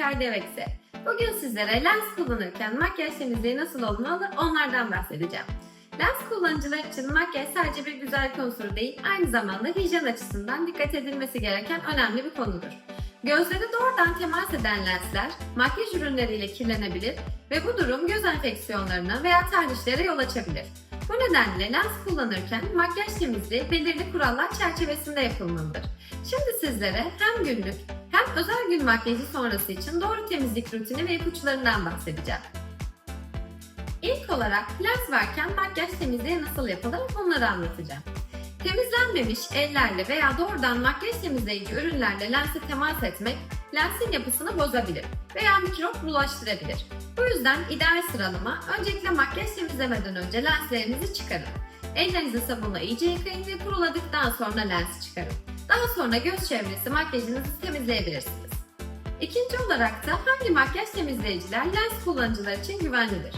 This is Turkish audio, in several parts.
İlkay Devekse. Bugün sizlere lens kullanırken makyaj temizliği nasıl olmalı onlardan bahsedeceğim. Lens kullanıcılar için makyaj sadece bir güzellik unsuru değil, aynı zamanda hijyen açısından dikkat edilmesi gereken önemli bir konudur. Gözlere doğrudan temas eden lensler makyaj ürünleriyle kirlenebilir ve bu durum göz enfeksiyonlarına veya terlişlere yol açabilir. Bu nedenle lens kullanırken makyaj temizliği belirli kurallar çerçevesinde yapılmalıdır. Şimdi sizlere hem günlük hem özel gün makyajı sonrası için doğru temizlik rutini ve ipuçlarından bahsedeceğim. İlk olarak lens varken makyaj temizliği nasıl yapılır bunları anlatacağım. Temizlenmemiş ellerle veya doğrudan makyaj temizleyici ürünlerle lense temas etmek lensin yapısını bozabilir veya mikrop bulaştırabilir. Bu yüzden ideal sıralama öncelikle makyaj temizlemeden önce lenslerinizi çıkarın. Ellerinizi sabunla iyice yıkayın ve kuruladıktan sonra lensi çıkarın. Daha sonra göz çevresi makyajınızı temizleyebilirsiniz. İkinci olarak da hangi makyaj temizleyiciler lens kullanıcılar için güvenlidir?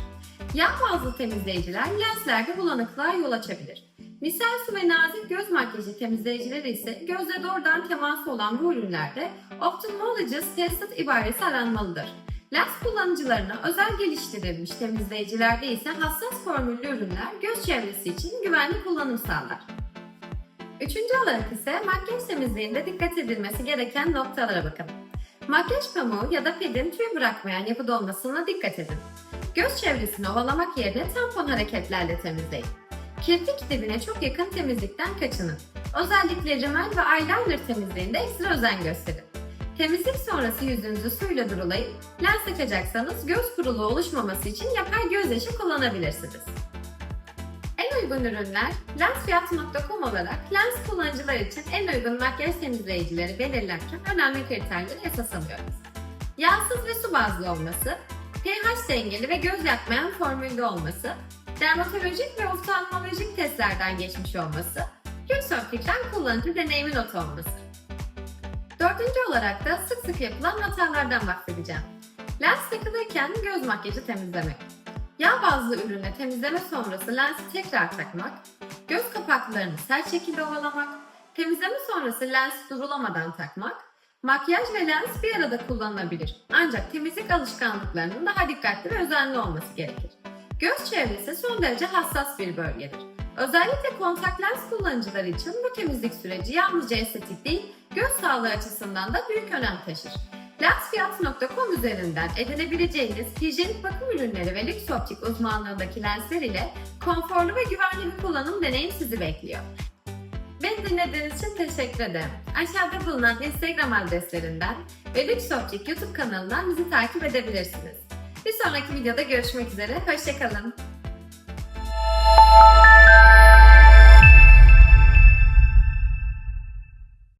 Yağ bazlı temizleyiciler lenslerde bulanıklığa yol açabilir. Misal su ve nazik göz makyajı temizleyicileri ise gözle doğrudan teması olan bu ürünlerde Ophthalmologist Tested ibaresi aranmalıdır. Lens kullanıcılarına özel geliştirilmiş temizleyicilerde ise hassas formüllü ürünler göz çevresi için güvenli kullanım sağlar. Üçüncü olarak ise makyaj temizliğinde dikkat edilmesi gereken noktalara bakalım. Makyaj pamuğu ya da pedin tüy bırakmayan yapıda olmasına dikkat edin. Göz çevresini ovalamak yerine tampon hareketlerle temizleyin. Kirpik dibine çok yakın temizlikten kaçının. Özellikle rimel ve eyeliner temizliğinde ekstra özen gösterin. Temizlik sonrası yüzünüzü suyla durulayıp lens takacaksanız göz kuruluğu oluşmaması için yapay göz yaşı kullanabilirsiniz. En uygun ürünler lensfiyat.com olarak lens kullanıcılar için en uygun makyaj temizleyicileri belirlerken önemli kriterleri esas alıyoruz. Yağsız ve su bazlı olması, pH dengeli ve göz yakmayan formülde olması, dermatolojik ve oftalmolojik testlerden geçmiş olması, Gülsöplikten kullanıcı deneyimi notu olması. Dördüncü olarak da sık sık yapılan hatalardan bahsedeceğim. Lens takılırken göz makyajı temizlemek. Yağ bazlı ürüne temizleme sonrası lensi tekrar takmak, göz kapaklarını sert şekilde ovalamak, temizleme sonrası lensi durulamadan takmak, makyaj ve lens bir arada kullanılabilir. Ancak temizlik alışkanlıklarının daha dikkatli ve özenli olması gerekir. Göz çevresi son derece hassas bir bölgedir. Özellikle kontak lens kullanıcıları için bu temizlik süreci yalnızca estetik değil, göz sağlığı açısından da büyük önem taşır. Lensfiyat.com üzerinden edinebileceğiniz hijyenik bakım ürünleri ve lüks optik uzmanlığındaki lensler ile konforlu ve güvenli bir kullanım deneyim sizi bekliyor. Beni dinlediğiniz için teşekkür ederim. Aşağıda bulunan Instagram adreslerinden ve Lüks Optik YouTube kanalından bizi takip edebilirsiniz. Bir sonraki videoda görüşmek üzere, hoşçakalın.